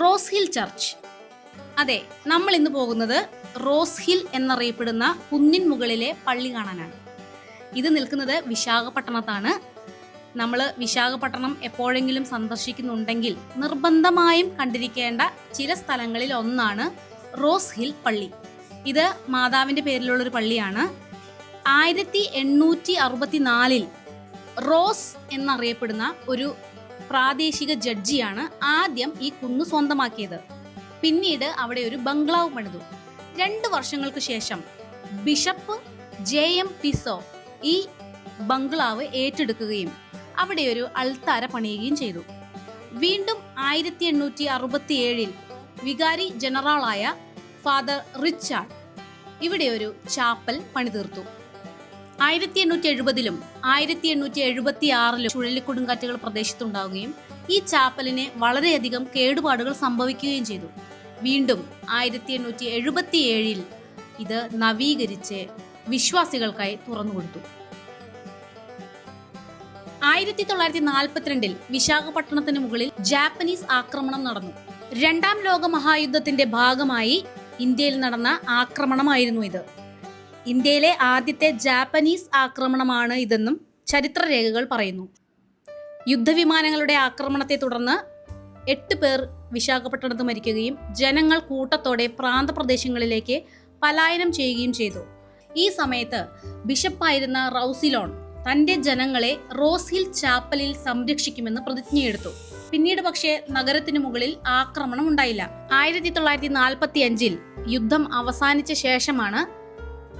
Rose hill church. അതെ നമ്മൾ ഇന്ന് പോകുന്നത് റോസ് ഹിൽ എന്നറിയപ്പെടുന്ന കുന്നിൻ മുകളിലെ പള്ളി കാണാനാണ്. ഇത് നിൽക്കുന്നത് വിശാഖപട്ടണത്താണ്. നമ്മൾ വിശാഖപട്ടണം എപ്പോഴെങ്കിലും സന്ദർശിക്കുന്നുണ്ടെങ്കിൽ നിർബന്ധമായും കണ്ടിരിക്കേണ്ട ചില സ്ഥലങ്ങളിൽ ഒന്നാണ് റോസ് ഹിൽ പള്ളി. ഇത് മാതാവിന്റെ പേരിലുള്ളൊരു പള്ളിയാണ്. ആയിരത്തി എണ്ണൂറ്റി അറുപത്തിനാലിൽ റോസ് എന്നറിയപ്പെടുന്ന ഒരു പ്രാദേശിക ജഡ്ജിയാണ് ആദ്യം ഈ കുന്ന് സ്വന്തമാക്കിയത്. പിന്നീട് അവിടെ ഒരു ബംഗ്ലാവ് പണിതു. രണ്ട് വർഷങ്ങൾക്ക് ശേഷം ബിഷപ്പ് ജെ എം പിസോ ഈ ബംഗ്ലാവ് ഏറ്റെടുക്കുകയും അവിടെ ഒരു അൾത്താര പണിയുകയും ചെയ്തു. വീണ്ടും ആയിരത്തി എണ്ണൂറ്റി അറുപത്തി ഏഴിൽ വികാരി ജനറലായ ഫാദർ റിച്ചാർഡ് ഇവിടെ ഒരു ചാപ്പൽ പണിതീർത്തു. ആയിരത്തി എണ്ണൂറ്റി എഴുപതിലും ആയിരത്തി എണ്ണൂറ്റി എഴുപത്തി ആറിലും ചുഴലിക്കൊടുങ്കാറ്റുകൾ പ്രദേശത്തുണ്ടാവുകയും ഈ ചാപ്പലിന് വളരെയധികം കേടുപാടുകൾ സംഭവിക്കുകയും ചെയ്തു. വീണ്ടും ആയിരത്തി എണ്ണൂറ്റി എഴുപത്തി ഏഴിൽ ഇത് നവീകരിച്ച് വിശ്വാസികൾക്കായി തുറന്നുകൊടുത്തു. ആയിരത്തി തൊള്ളായിരത്തി നാൽപ്പത്തിരണ്ടിൽ വിശാഖപട്ടണത്തിന് മുകളിൽ ജാപ്പനീസ് ആക്രമണം നടന്നു. രണ്ടാം ലോക മഹായുദ്ധത്തിന്റെ ഭാഗമായി ഇന്ത്യയിൽ നടന്ന ആക്രമണമായിരുന്നു ഇത്. ഇന്ത്യയിലെ ആദ്യത്തെ ജാപ്പനീസ് ആക്രമണമാണ് ഇതെന്നും ചരിത്രരേഖകൾ പറയുന്നു. യുദ്ധവിമാനങ്ങളുടെ ആക്രമണത്തെ തുടർന്ന് എട്ട് പേർ വിശാഖപട്ടണത്ത് മരിക്കുകയും ജനങ്ങൾ കൂട്ടത്തോടെ പ്രാന്തപ്രദേശങ്ങളിലേക്ക് പലായനം ചെയ്യുകയും ചെയ്തു. ഈ സമയത്ത് ബിഷപ്പായിരുന്ന റൗസിലോൺ തന്റെ ജനങ്ങളെ റോസ് ഹിൽ ചാപ്പലിൽ സംരക്ഷിക്കുമെന്ന് പ്രതിജ്ഞയെടുത്തു. പിന്നീട് പക്ഷേ നഗരത്തിനു മുകളിൽ ആക്രമണം ഉണ്ടായില്ല. ആയിരത്തി തൊള്ളായിരത്തി നാൽപ്പത്തി അഞ്ചിൽ യുദ്ധം അവസാനിച്ച ശേഷമാണ്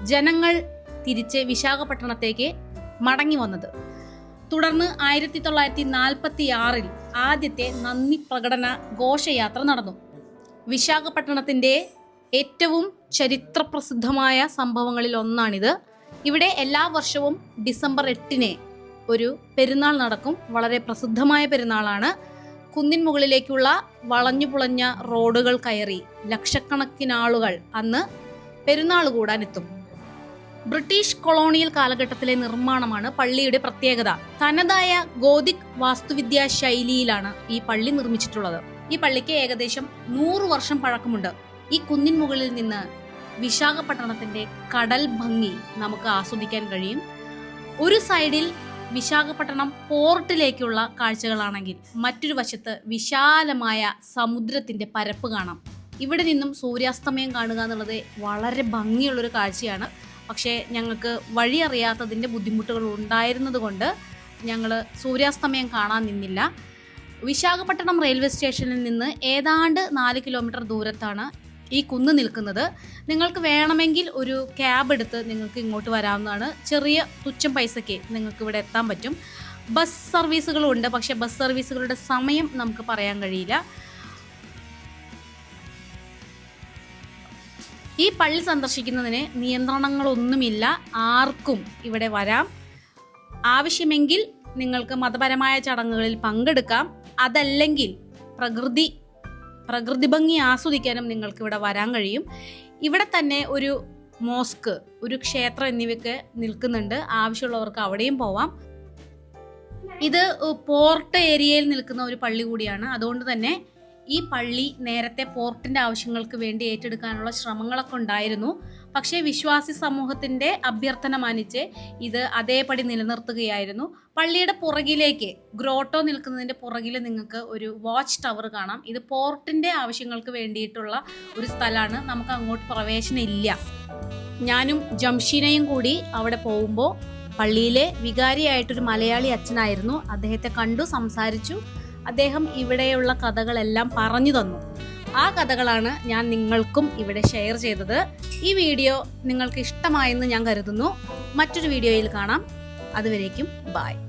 ജനങ്ങൾ തിരിച്ച് വിശാഖപട്ടണത്തേക്ക് മടങ്ങി വന്നത്. തുടർന്ന് ആയിരത്തി തൊള്ളായിരത്തി നാൽപ്പത്തി ആറിൽ ആദ്യത്തെ നന്ദി പ്രകടന ഘോഷയാത്ര നടന്നു. വിശാഖപട്ടണത്തിന്റെ ഏറ്റവും ചരിത്രപ്രസിദ്ധമായ സംഭവങ്ങളിൽ ഒന്നാണിത്. ഇവിടെ എല്ലാ വർഷവും ഡിസംബർ എട്ടിന് ഒരു പെരുന്നാൾ നടക്കും. വളരെ പ്രസിദ്ധമായ പെരുന്നാളാണ്. കുന്നിൻ മുകളിലേക്കുള്ള വളഞ്ഞു പുളഞ്ഞ റോഡുകൾ കയറി ലക്ഷക്കണക്കിനാളുകൾ അന്ന് പെരുന്നാൾ കൂടാനെത്തും ബ്രിട്ടീഷ് കൊളോണിയൽ കാലഘട്ടത്തിലെ നിർമ്മാണമാണ് പള്ളിയുടെ പ്രത്യേകത. തനതായ ഗോതിക് വാസ്തുവിദ്യാ ശൈലിയിലാണ് ഈ പള്ളി നിർമ്മിച്ചിട്ടുള്ളത്. ഈ പള്ളിക്ക് ഏകദേശം നൂറ് വർഷം പഴക്കമുണ്ട്. ഈ കുന്നിൻ മുകളിൽ നിന്ന് വിശാഖപട്ടണത്തിന്റെ കടൽ ഭംഗി നമുക്ക് ആസ്വദിക്കാൻ കഴിയും. ഒരു സൈഡിൽ വിശാഖപട്ടണം പോർട്ടിലേക്കുള്ള കാഴ്ചകളാണെങ്കിൽ മറ്റൊരു വശത്ത് വിശാലമായ സമുദ്രത്തിന്റെ പരപ്പ് കാണാം. ഇവിടെ നിന്നും സൂര്യാസ്തമയം കാണുക എന്നുള്ളത് വളരെ ഭംഗിയുള്ളൊരു കാഴ്ചയാണ്. പക്ഷേ ഞങ്ങൾക്ക് വഴി അറിയാത്തതിന്റെ ബുദ്ധിമുട്ടുകൾ ഉണ്ടായിരുന്നത് കൊണ്ട് ഞങ്ങൾ സൂര്യാസ്തമയം കാണാൻ നിന്നില്ല. വിശാഖപട്ടണം റെയിൽവേ സ്റ്റേഷനിൽ നിന്ന് ഏതാണ്ട് നാല് കിലോമീറ്റർ ദൂരത്താണ് ഈ കുന്ന് നിൽക്കുന്നത്. നിങ്ങൾക്ക് വേണമെങ്കിൽ ഒരു ക്യാബ് എടുത്ത് നിങ്ങൾക്ക് ഇങ്ങോട്ട് വരാവുന്നതാണ്. ചെറിയ തുച്ഛം പൈസയ്ക്ക് നിങ്ങൾക്ക് ഇവിടെ എത്താൻ പറ്റും. ബസ് സർവീസുകളുണ്ട് പക്ഷേ ബസ് സർവീസുകളുടെ സമയം നമുക്ക് പറയാൻ കഴിയില്ല. ഈ പള്ളി സന്ദർശിക്കുന്നതിന് നിയന്ത്രണങ്ങളൊന്നുമില്ല. ആർക്കും ഇവിടെ വരാം. ആവശ്യമെങ്കിൽ നിങ്ങൾക്ക് മതപരമായ ചടങ്ങുകളിൽ പങ്കെടുക്കാം. അതല്ലെങ്കിൽ പ്രകൃതി പ്രകൃതി ഭംഗി ആസ്വദിക്കാനും നിങ്ങൾക്ക് ഇവിടെ വരാൻ കഴിയും. ഇവിടെ തന്നെ ഒരു മോസ്ക് ഒരു ക്ഷേത്രം എന്നിവയ്ക്ക് നിൽക്കുന്നുണ്ട്. ആവശ്യമുള്ളവർക്ക് അവിടെയും പോവാം. ഇത് പോർട്ട് ഏരിയയിൽ നിൽക്കുന്ന ഒരു പള്ളി കൂടിയാണ്. അതുകൊണ്ട് തന്നെ ഈ പള്ളി നേരത്തെ പോർട്ടിന്റെ ആവശ്യങ്ങൾക്ക് വേണ്ടി ഏറ്റെടുക്കാനുള്ള ശ്രമങ്ങളൊക്കെ ഉണ്ടായിരുന്നു. പക്ഷേ വിശ്വാസി സമൂഹത്തിന്റെ അഭ്യർത്ഥന മാനിച്ച് ഇത് അതേപടി നിലനിർത്തുകയായിരുന്നു. പള്ളിയുടെ പുറകിലേക്ക് ഗ്രോട്ടോ നിൽക്കുന്നതിന്റെ പുറകിൽ നിങ്ങൾക്ക് ഒരു വാച്ച് ടവർ കാണാം. ഇത് പോർട്ടിന്റെ ആവശ്യങ്ങൾക്ക് വേണ്ടിയിട്ടുള്ള ഒരു സ്ഥലമാണ്. നമുക്ക് അങ്ങോട്ട് പ്രവേശനമില്ല ഞാനും ജംഷീനയും കൂടി അവിടെ പോകുമ്പോൾ പള്ളിയിലെ വികാരിയായിട്ടൊരു മലയാളി അച്ഛനായിരുന്നു. അദ്ദേഹത്തെ കണ്ടു സംസാരിച്ചു. അദ്ദേഹം ഇവിടെയുള്ള കഥകളെല്ലാം പറഞ്ഞു തന്നു. ആ കഥകളാണ് ഞാൻ നിങ്ങൾക്കും ഇവിടെ ഷെയർ ചെയ്തത്. ഈ വീഡിയോ നിങ്ങൾക്ക് ഇഷ്ടമായെന്ന് ഞാൻ കരുതുന്നു. മറ്റൊരു വീഡിയോയിൽ കാണാം. അതുവരേക്കും ബായ്